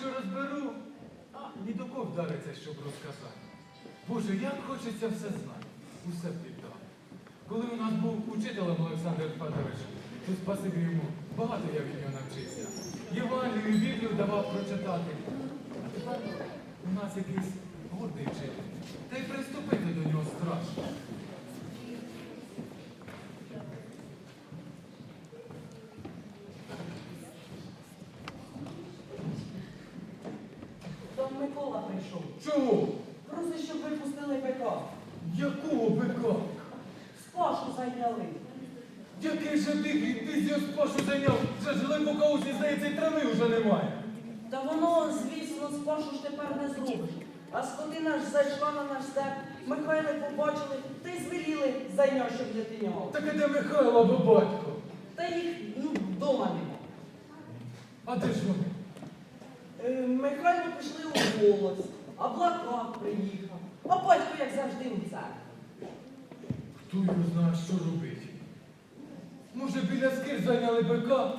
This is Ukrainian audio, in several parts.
що розберу, ні до кого вдариться, щоб розказати. Боже, як хочеться все знати, усе піддав. Коли у нас був учителем Олександр Федорович, то спасибі йому, багато я від нього навчився. Євангелію, Біблію давав прочитати. А тепер у нас якийсь гордий вчитель. Та й приступити до нього страшно. Там Прийшов. Чого? Просить, щоб ви пустили бика. Якого бика? Спашу зайняли. Який же дикий, ти зі спашу зайняв, вже ж глибока усі, здається, і трави вже немає. Та воно, звісно, спашу ж тепер не зробиш. А скотина ж зайшла на наш степ, Михайла побачили, та й звеліли зайняв, щоб не тинявав. Так і де Михайло або батько? Та їх ну, вдома нема. А де ж вони? Е, Михайло пішли у голос, а Блакат приїхав. А батько, як завжди, у церкві. Хто його знає, що робить? Може, біля скир зайняли бика?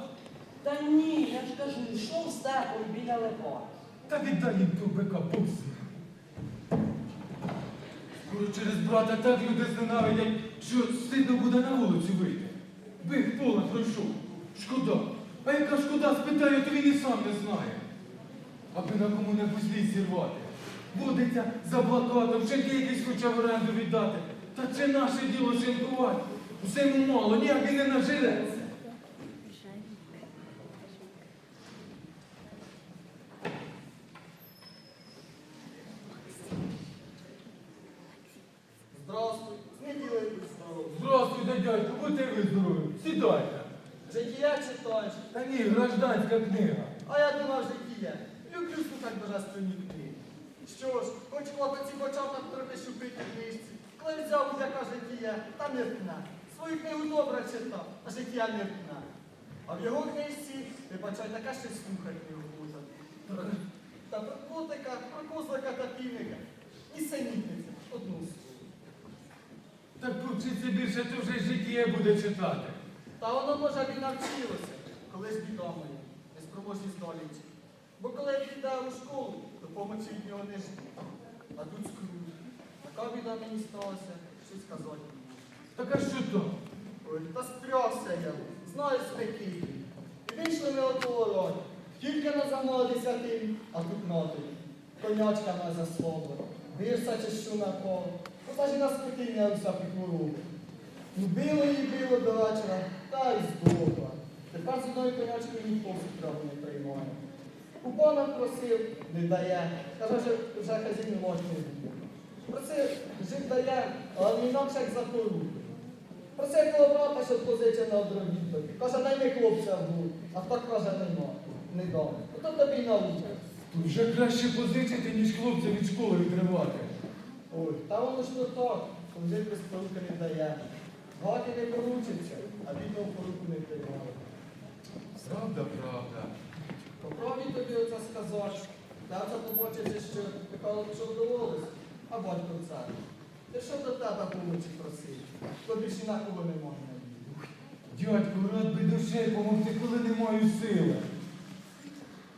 Та ні, я ж кажу, йшов степом біля лепа. Та віддай їм того бика, знає. Скоро через брата так люди зненавидять, що стидно буде на вулицю вийти. Биг поле пройшов. Шкода. А яка шкода, спитаю, то він і сам не знає. Аби на кому-небудь злість зірвати. Водиться за блокадом, ще якийсь хоча в оренду віддати. Та це наше діло шинкувати. Усе йому мало, ніяк він не нажиреться. Здравствуй, з неділею будь здоров. Здравствуйте, дядько, будьте ви здорові. Сідайте. Житія читаєш, Та ні, гражданська книга. а я думав житія. Люблю слухати божественні книги. Що ж, хоч хлопець і почав там трохи шупити книжці, коли взяв взяка житія, та не втна. Свою книгу добре читав, а життя не втна. А в його книжці, ти бачай, така ще слухати не. Та про котика, про козлика та півника. І синітниця, одну слово. Так повчиться більше, то вже життя буде читати. Та воно, може, і навчилося, коли ж біда моя, неспроможність долінці. Бо коли я піде у школу, то помочі від нього не жду. А тут скрут. Така біда мені сталася, що сказати. можу. Так а що то? Ой, та спрягся я, знаю спекій. І вийшли ми от ворот. Тільки на замало десятин, а тут ноти. Конячка мене засловила. Бирса чи що на кол. Ота ж і на спитиня вся підвору. Ну било її било до вечора, та й здохла. Тепер з одної конячки ніхто справу не приймає. У пана просив, не дає. Каже, що вже хазін не може. Просив, жив дає, але не інакше як за коруку. Просив коло брата, щоб позичив на одробіток. Каже, найми хлопця в гур. А так каже, нема. Не дам. Ото тобі й наука. Тут вже краще позичити, ніж хлопця від школи відривати. Ой, та воно ж то так, коли без поруки не дає. Гаді не поручиться, а бідного поруку не приймає. Правда, правда. Попробуй тобі оце сказати. Та це побачиш, що Михайло пішов до волос, а батько цар. Ти що до тебе помочі просить? То більше на кого не можна. Дядько, рад би душею помогти, коли не маю сили.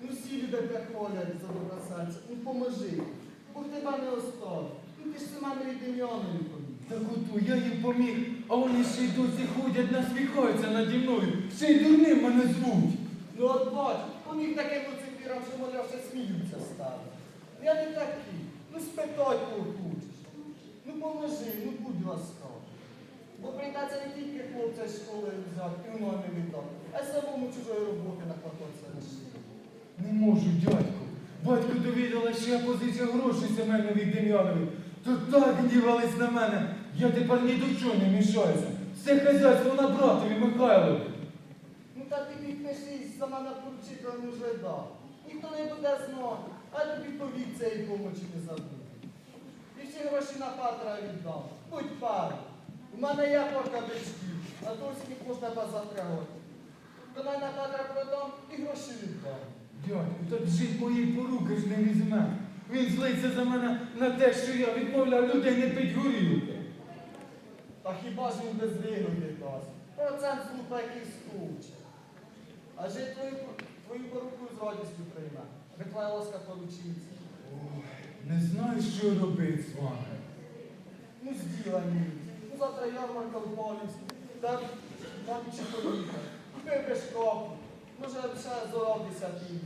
Ну всі люди приходять за добре серце, ну поможи. Бог тебе не оставив. Ну ти ж сама не поміг. Так ото я їм поміг, а вони ще й досі ходять, насміхаються наді мною. Ще й дурним мене звуть. Ну от бач, поміг таким люцифірам, що мовляв, ще сміються стали. Ну я не такий. Ну спитай, кого хочеш. Ну поможи, ну будь ласкав. Бо прийдеться не тільки хлопця з школи взяти, і воно не віддати, а й самому чужої роботи на шию. Не можу, дядько. Батько довідала, що я позичив гроші Семенові Дем'янові. То так гнівались на мене. Я тепер ні до чого не мішаюся. Все хазяйство на братові Михайлові. Ну та ти підпишись, за мене поручителем уже дав. Ніхто не буде знати, а тобі повік цієї помочі не забуде. І всі гроші на Патра віддам. Будь пару. У мене є порка бичків, а то скільки можна позатрягати. То най на Патра продам і гроші віддам. Дядьку, так жить моєї поруки ж не візьме. Він злиться за мене на те, що я відмовляв людей не пить горілки. Та хіба ж він без вигоди дасть? Процент слупа який скуче. А жить твою, твою поруку з радістю прийме. Михайловська поручиться. Ой, не знаю, що робити з вами. Ну, зділані. Ну, завтра ярмарка в Полівську. Так, нам чи поїхати. Купив шкафу. Може, ще заробиться тим.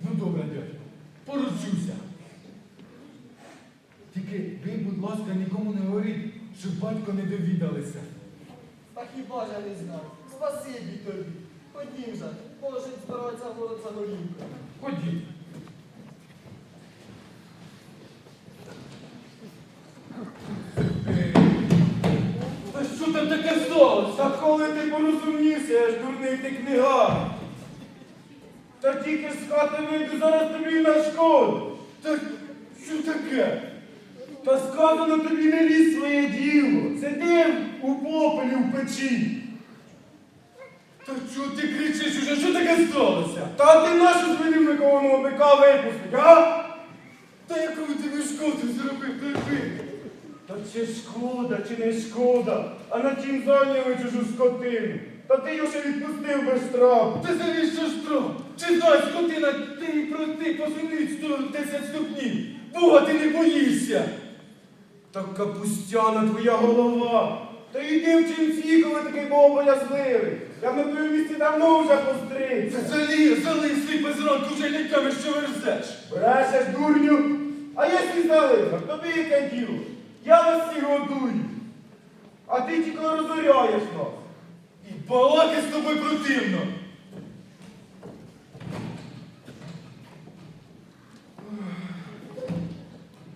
Ну добре, дядько, поручуся. Тільки ви, будь ласка, нікому не говоріть, щоб батько не довідалися. Та хіба ж я не знаю. Спасибі тобі. Ходім же, положить збирається город за горілкою. Е, Та що там таке сталося? Та коли ти порозумнівся, я ж дурний ти книга. Та тільки з хати вийду, зараз тобі на нашкоду. Та що таке? Та сказано тобі не лізь своє діло. Сиди у попелі в печі. Та чого ти кричиш уже? Що таке сталося? Та ти нашу звелів Миколаного бика випустить, а? Та яку тобі шкоду зробив, торби? Та чи шкода, чи не шкода, а на чим зайняли чужу скотину? Та ти його ще відпустив без штрафу. Ти завіщо штраф? Чи знаєш, скотина, ти проти посунуть 110 ступнів. Бога ти не боїшся. Та капустяна твоя голова. Та йди в ченці, коли такий богобоязливий. Я на твоєму місці давно вже Це постригся. залі, залисли без ранку вже ліками, що верзеш. Брешеш, дурню. А я сі залив, тобі яке діло. Я вас всі годую. А ти тільки розоряєш нас. І балаки з тобою противно.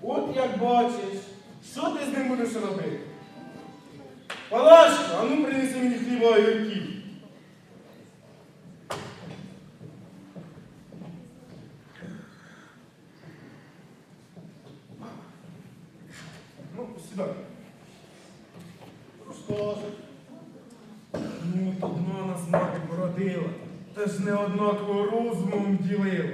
От як бачиш, що ти з ним будеш робити? Палашка, а ну принеси мені хліба і огірків. Ну, сідай. Розкажи. Ну, то дно нас мати породила, та ж не однаково розумом ділила.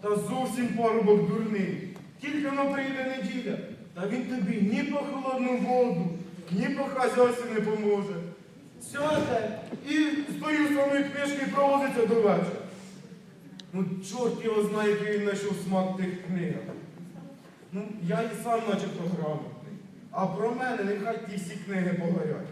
Та зовсім парубок дурний. Тільки воно прийде неділя, та він тобі ні по холодну воду, ні по хазяйству не поможе. Сяде і з тою самою книжкою провозиться до вечора. Ну, чорт його знає, який він знайшов смак тих книгах. Ну, я і сам начебто грамотний. А про мене нехай ті всі книги погорять.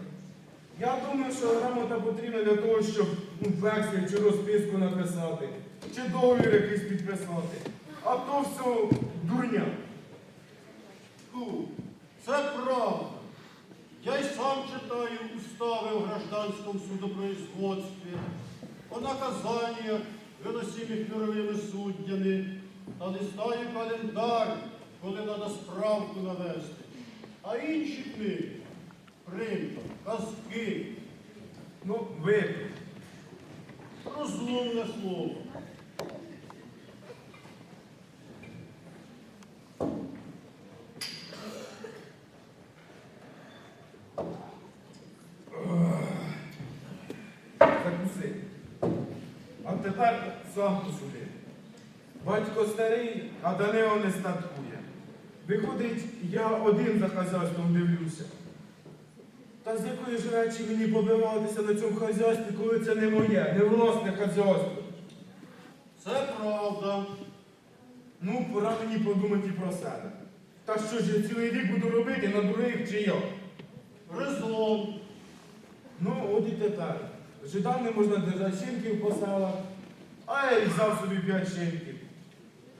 Я думаю, що грамота потрібна для того, щоб ну, вексель чи розписку написати, чи договір якийсь підписати. А то все дурня. Це правда. Я й сам читаю устави о гражданському судопроизводстві, о наказаннях, виносимих мировими суддями, та листаю календар, коли треба справку навести. А інші книги, примка, казки, Ну, випив. розумне слово. Закуси. А тепер сам посуди. Батько старий, а Данило не статкує. Виходить, я один за хазяйством дивлюся. Та з якої ж речі мені побиватися на цьому хазяйстві, коли це не моє, не власне хазяйство? Це правда. Ну, пора мені подумати про себе. Та що ж я цілий рік буду робити на других чи я? Резон. Ну, от і тепер. Жидам не можна держати шинків по селах, а я взяв собі п'ять шинків.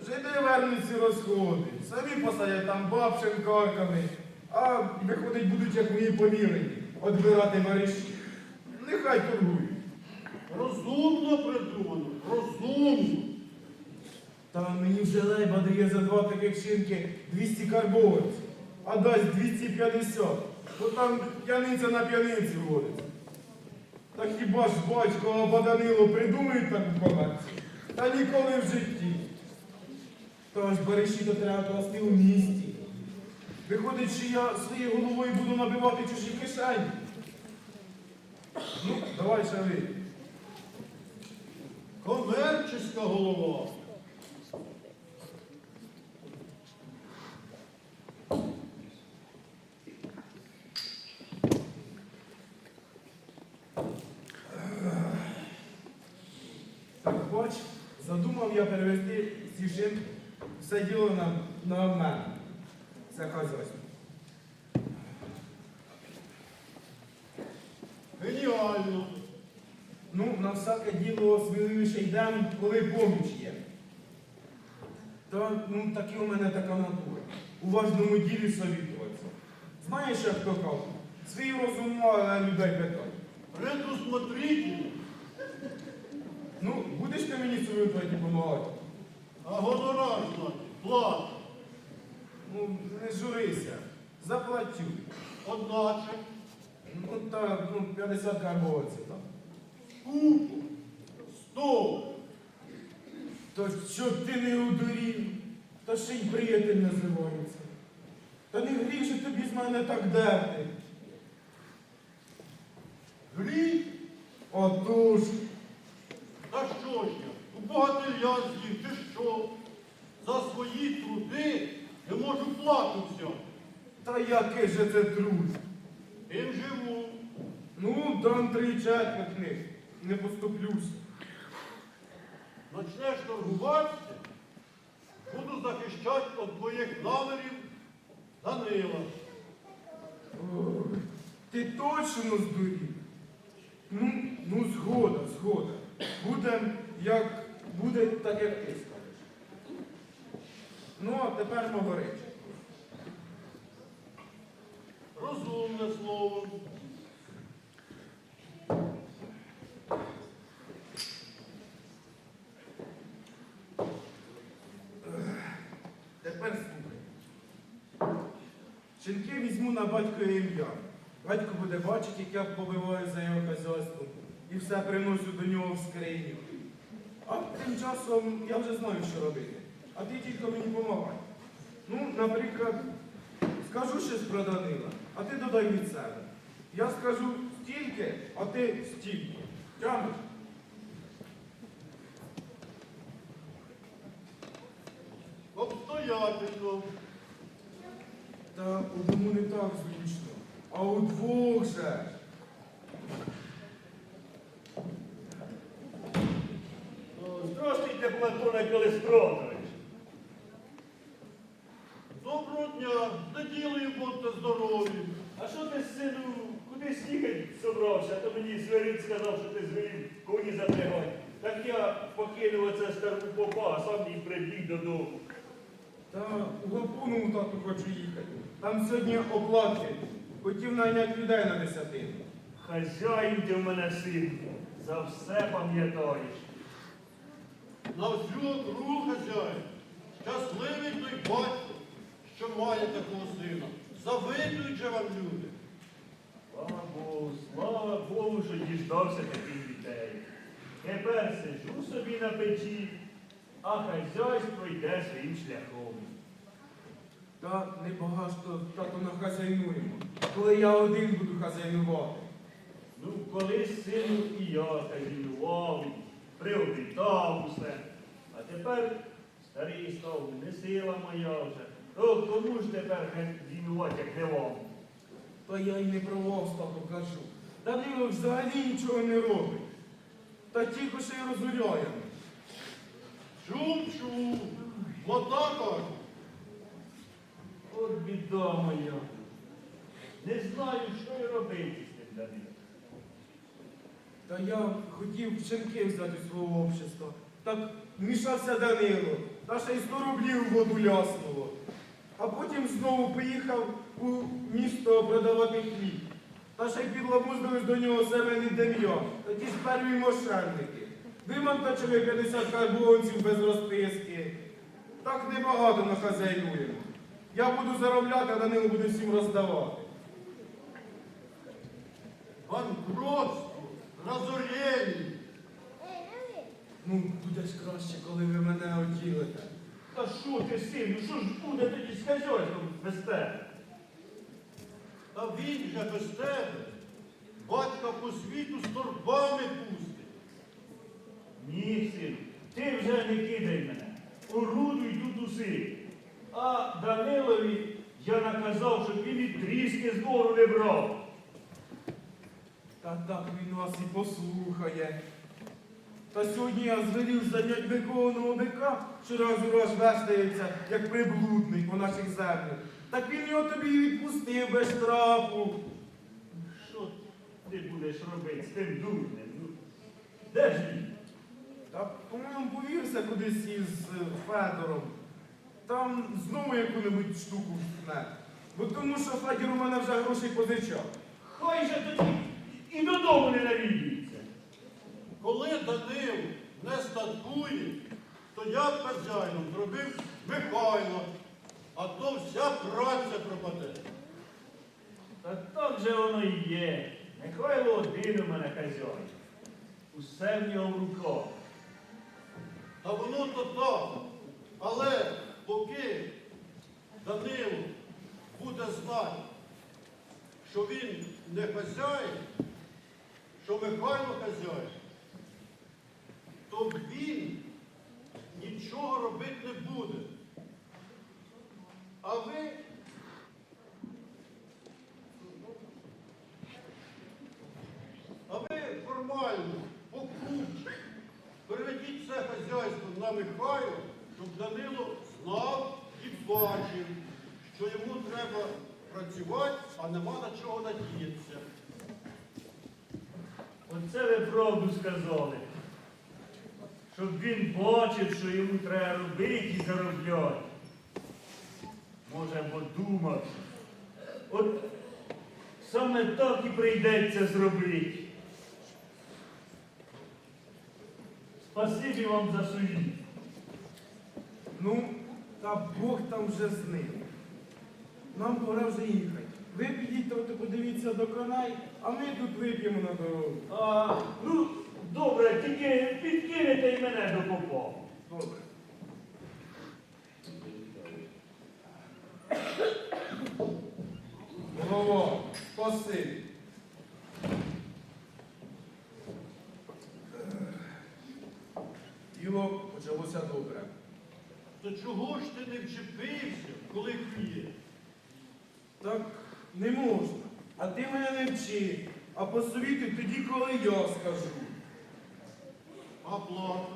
Жиди вернуться розходи, самі посадять там баб шинкарками, а виходить будуть як мої повірені, відбирати мережі. Нехай торгують. Розумно придумано. Розумно. Та мені вже лейба дає за два таких шинки 200 карбованців, а дасть 250. Бо там п'яниця на п'яниці водиться. Та хіба ж батько або Данило придумають так багатці? Та ніколи в житті. Тож бариші до треба класти у місті. Виходить, що я своєю головою буду набивати чужі кишені. Ну, давай шари. Комерчеська голова. Так бач, за задумав я перевести сішин все діло на, на мене. Це хазяйство. Геніально. Ну, на всяке діло сміливіше йдемо, коли поміч є. Та ну таки у мене така натура. У важному ділі совітуватися. Знаєш, як то кажуть? Свій розум мало, а людей питай. Предусмотрительно. Ну, будеш ти мені совітувати допомагати? А гонорар знати. Плата. Ну, не журися. Заплатю. Одначе. Ну, та, ну, 50 карбовців там. Купу. Сто. То що ти не удурів? Та ще й приятель називається. Та не гріше тобі з мене так дерти. Гріх. Отож. Та що ж я? У богатиря з'їв, ти що? За свої труди не можу плату взяти. Та який же це труд? Тим живу. Ну, дам три четвертних. Не поступлюся. Начнеш торгуватися, буду захищати від твоїх намірів Данила. Ой, ти точно здурів? Ну, ну, згода, згода. Буде, як буде, так як ти скажеш. Ну, а тепер говори. Розумне слово. Тепер слухай. Шинки візьму на батькове ім'я. Батько буде бачити, як я побиваю за його хазяйством і все приношу до нього в скриню. А тим часом я вже знаю, що робити. А ти тільки мені допомагай. Ну, наприклад, скажу щось про Данила, а ти додай від себе. Я скажу стільки, а ти стільки. Тямиш? Обстоятельно. Та одному не так зручно, а удвох же. Ну, Здравствуйте, Платоне Калистратович. Доброго дня, за ділою будьте здорові. А що ти, сину, кудись їхати собрався? То мені Зверин сказав, що ти звелів коні запрягати. Так я покинув оце стару попа, а сам і прибіг додому. Та у Гапонову тату хочу їхати. Там сьогодні оплатки. Хотів найняти людей на десятину. Хазяїн ти в мене син, за все пам'ятаєш. На всю округу хазяїн. Щасливий той батько, що має такого сина. Завидують же вам люди. Слава Богу, слава Богу, що діждався таких дітей. Тепер сиджу собі на печі, а хазяйство йде своїм шляхом. Та не багато тато нахазяйнуємо. Коли я один буду хазяйнувати. Ну, колись сину і я хазяйнував, приобітав усе. А тепер старий став, не сила моя вже. То кому ж тепер хазяйнувати, як не вам? Та я й не про вас тату кажу. Данило взагалі нічого не робить. Та тільки ще й розгуляємо. Чув-чув. Вода кажу. От біда моя. Не знаю, що й робити з тим Данилом. Та я хотів шинки взяти свого общества. Так вмішався Данило, та ще й 100 рублів в воду ляснуло. А потім знову поїхав у місто продавати хліб. Та ще й підлабуздили до нього семені дем'я, та ті ж перві мошенники. Вимонтачили 50 карбованців без розписки. Так небагато нахазяйнуємо. Я буду заробляти, а Данило буде всім роздавати. Банкротство, разорєння. Ну, буде ж краще, коли ви мене оділите. Та що ти, сину, що ж буде тоді з хазяйством без тебе? Та він же без тебе. Батька по світу з торбами пустить. Ні, сину, ти вже не кидай мене. Орудуй тут уси. А Данилові я наказав, щоб він і тріски з двору не брав. Та так він вас і послухає. Та сьогодні я звелів зайнять викованого бика, що раз у раз вештається, як приблудний по наших землях. Так він його тобі і відпустив без штрафу. Що ти будеш робити з тим дурнем? Ну, де ж він? Та, по-моєму, повівся кудись із е, Федором. Там знову яку-небудь штуку втне. Бо тому що Федір у мене вже грошей позичав. Хай же тоді і додому не навідується. Коли Данил не статкує, то я хазяїном зробив Михайло, а то вся праця пропаде. Та так же воно і є. Михайло один у мене хазяїн. Усе в нього в руках. Та воно то так. Але поки Данило буде знати, що він не хазяїн, що Михайло хазяїн, то він нічого робити не буде. А ви А ви формально, по кругу, переведіть це хазяйство на Михайло, щоб Данило знав і бачив, що йому треба працювати, а нема на чого надіятися. Оце ви правду сказали. Щоб він бачив, що йому треба робити і заробляти. Може, бо думав. От саме так і прийдеться зробити. Спасибі вам за совіт. Ну, та Бог там вже з ним. Нам пора вже їхати. Ви підіть, то подивіться до коней, а ми тут вип'ємо на дорогу. А, ну, добре, тільки підкинете і мене до попа. Добре. Голова, спасибі. Діло почалося добре. То чого ж ти не вчепився, коли клює? Не можна. А ти мене не вчи. А посовіти тоді, коли я скажу. А плата?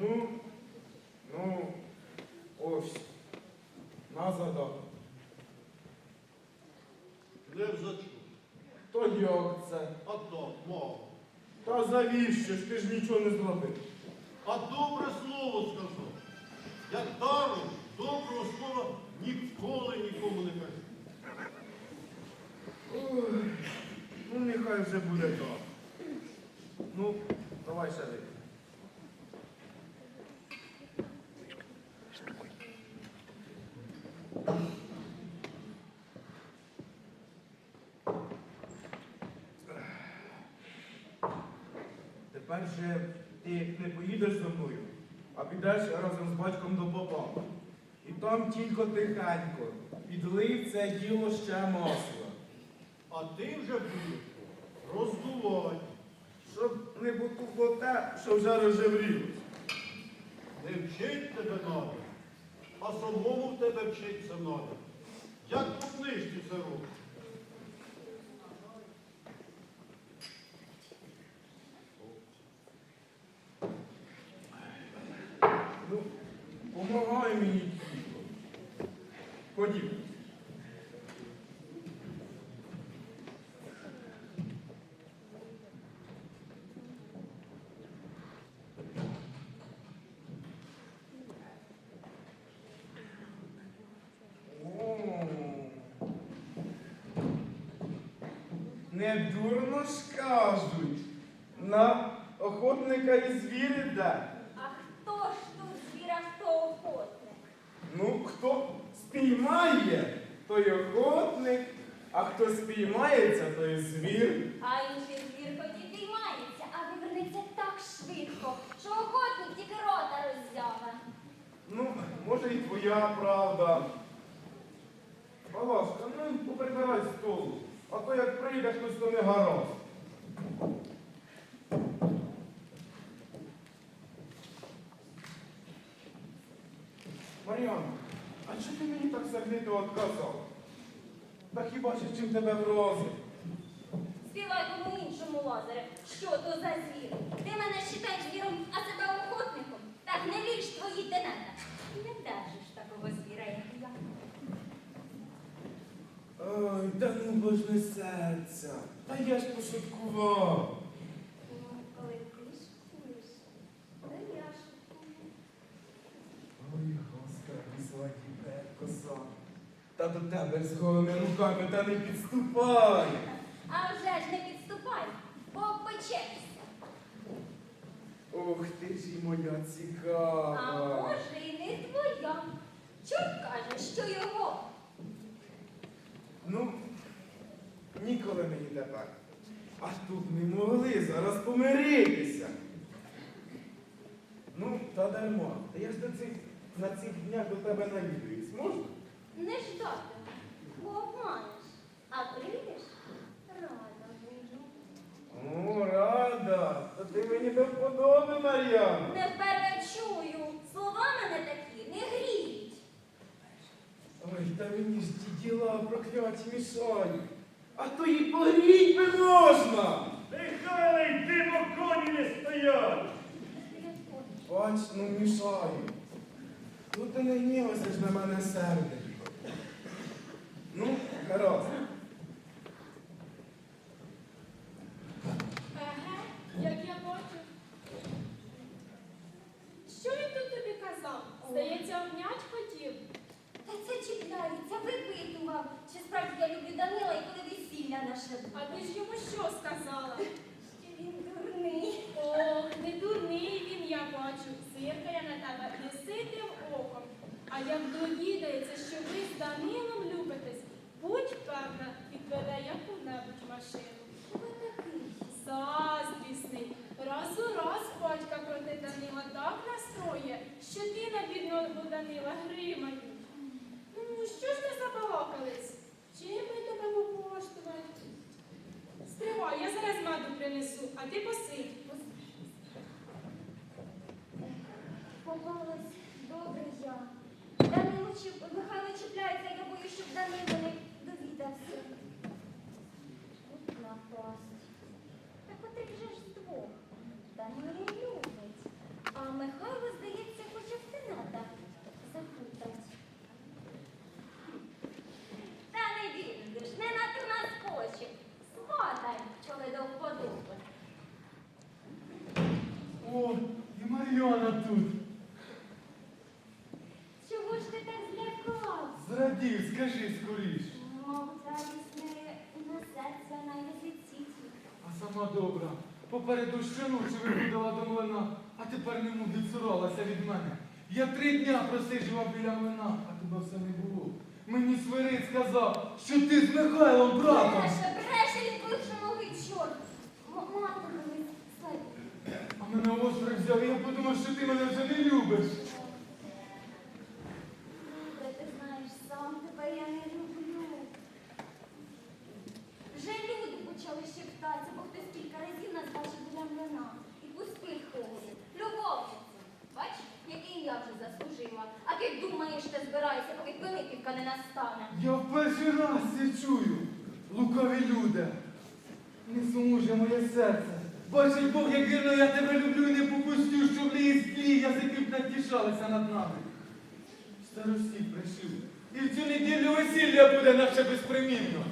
Ну, ну, ось. На задаток. Не взачу. То як це? А так, мало. Та завіщо ж ти ж нічого не зробив. А добре слово сказав. Як даром, доброго слова ніколи нікому не кажу. Ну нехай вже буде так. Ну, давай вип'ємо. Тепер же ти не поїдеш зі мною, а підеш разом з батьком до попа. І там тільки тихенько підлив це діло ще масла. А ти вже будеш роздувати. Щоб не було те, що вже розжеврілось. Не вчить тебе надо, а самому в тебе вчиться надо. Як по книжці це робить? Ну, помагай мені тільки. Ходім. О, Не дурно ж кажуть. На охотника і звір іде. А хто ж тут звір, а хто охотник? Ну, хто спіймає, той охотник, а хто спіймається, той звір. А інший звір хоч і піймається, а вивернеться так швидко, що охотник тільки рота роззява. Ну, може і твоя правда. Палашка, ну поприбирай столу, а то як прийде хтось, то не гаразд. Маріан, а чи ти мені так сердито відказав? Та хіба ж чим тебе вразив? Співай кому іншому Лазаре, що то за звір? Ти мене считаєш звіром, а себе охотником. Так не вірш твої тенета. Не держиш такого звіра, як я. Ой, та ну бо ж не серця. Та я ж пошуткував. Коли ти шуткуєш, то я шуткую. Ой, господи, сваті коса. Та до тебе з голими руками та не підступай. А вже ж не підступай, бо обпечешся. Ох ти ж і моя цікава. А може і не твоя. Чорт каже, що його. Ну, ніколи мені тепер. А тут ми могли зараз помиритися. Ну, та дарма. Та я ж до цих, на цих днях до тебе навідуюсь. Можна? Не ждати, бо обманеш. А прийдеш, рада буду. О, рада. Та ти мені до вподоби, Мар'яна. Не перечую. Слова мене такі не гріють. Ой, та мені ж ті діла прокляті мішають. А то і погріть би можна. Нехай димо коні не стоять. Бач, ну мішаю. Ну ти не гнівайся ж на мене серденько. Ну, гаразд. Еге, як я бачу. Що він тут тобі казав? Здається, обнять хотів. Та це чіпляється, випитував. Чи справді я люблю Данила і коли весілля наше буде. А ти ж йому що сказала? Що він дурний. Ох, не дурний він, я бачу. Сиркає на тебе не ситим оком. А як довідається, що ви з Данилом любитесь, будь певна, відведе яку-небудь машину. Що ви такий? Заздрісний. Раз у раз батька проти Данила так настроє, що ти на бідного Данила гримають. Ну, що ж ми забалакались? Чим ми тебе попоштувати? Стривай, я зараз меду принесу, а ти посидь. Помалась, добре я. Данило. Михайло чіпляється, я боюсь, щоб Данило не довідався. Тут напасть. Так от їх же ж двох. Данило любить. А Михайло, здається, хоче в тенета запутать. Та не дійдеш, не на ту нас хоче. Сходай, коли до вподоби. О, і Мар'яна тут. Чого ж ти так злякався? Зрадів, скажи скоріш. Мов, радість не несеться на язиці. А сама добра. Попереду ще ночі виходила до млина, а тепер не відсуралася від мене. Я три дня просиджував біля млина, а тебе все не було. Мені свирид сказав, що ти з Михайлом братом. Бреше, бреше від бившого чорт. М- Матимемо. А мене острих взяв, і я подумав, що ти мене вже не любиш. Добре, ти знаєш, сам тебе я не люблю. Вже люди почали шептатися, бо хтось кілька разів нас бачив біля млина. І пустих ходить. Любовниця. Бач, яке ім'я вже заслужила. А ти думаєш, ти збираєшся, поки Пилипівка не настане. Я в перший раз це чую. Лукаві люди. Не сумуже моє серце. Бачить Бог, як вірно я тебе люблю і не попустю, щоб склі язики б натішалися над нами. Старості прийшли. І в цю неділю весілля буде наше безпримінно.